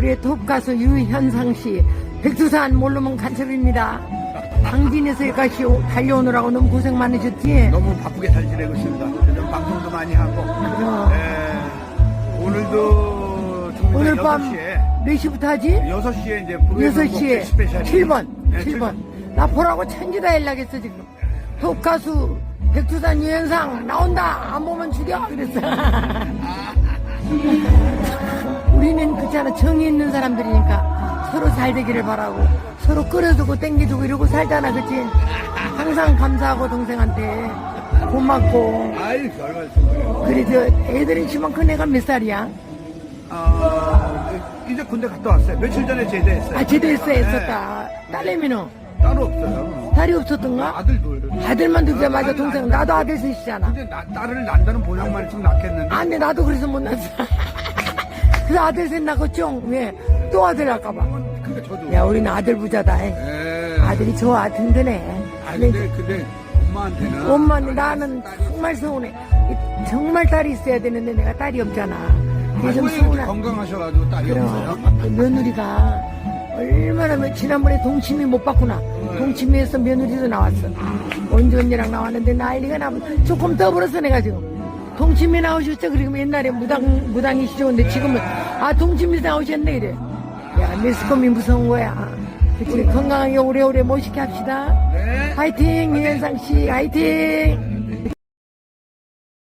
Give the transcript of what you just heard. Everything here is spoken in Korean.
우리의 톱 가수 유현상 씨 백두산 모르면 간첩입니다. 당진에서 여기까지 오- 달려오느라고 너무 고생 많으셨지? 너무 바쁘게 잘 지내고 있습니다. 요즘 방송도 많이 하고. 그럼. 예, 오늘도 좀 오늘 이따 밤 6시에, 몇 시부터 하지? 6시에 이제 불후의 6시에 명곡 스페셜이 7번, 네, 7번. 나 보라고 천지다 연락했어, 지금. 톱 가수 백두산 유현상 나온다! 안 보면 죽여! 그랬어. 우 그렇잖아. 정이 있는 사람들이니까 서로 잘 되기를 바라고 서로 끌어주고 땡겨주고 이러고 살잖아. 그치? 항상 감사하고 동생한테 고맙고. 아이, 별 말씀을요. 그래서 애들이 지만 큰 애가 몇 살이야? 아, 이제 군대 갔다 왔어요. 며칠 전에 제대했어요. 아, 제대했어, 네, 했었다. 딸내미는 따로 없어요. 딸이 없었던가? 아들 둘. 아들만 두자마자 동생 나도 아들 셋이잖아. 근데 나, 딸을 난다는 보장만 있으면 낳겠는데. 아, 근데 나도 그래서 못 낳았어. 그래서 아들 셋 쫑. 왜? 또 아들 낳을까봐. 근데 저도. 야, 우리는 아들 부자다. 에. 예. 아들이 좋아, 든든해. 아, 근데, 근데 엄마한테는. 엄마는 나는 정말 서운해. 이- 정말 딸이 있어야 되는데 내가 딸이 없잖아. 그게 좀 서운해. 건강하셔가지고 딸이 없어요? 그럼 그 며느리가 얼마나 며- 지난번에 동치미 못 봤구나. 동치미에서 며느리도 나왔어. 언제 언니랑 나왔는데 난리가 나면 조금 더불어서 내가 지금. 동치미 나오셨죠? 그리고 옛날에 무당, 무당이시죠? 지금은, 아, 동치미 나오셨네, 이래. 야, 매스컴이 무서운 거야. 우리 건강하게 오래오래 모시게 합시다. 네. 화이팅, 유현상 씨, 화이팅!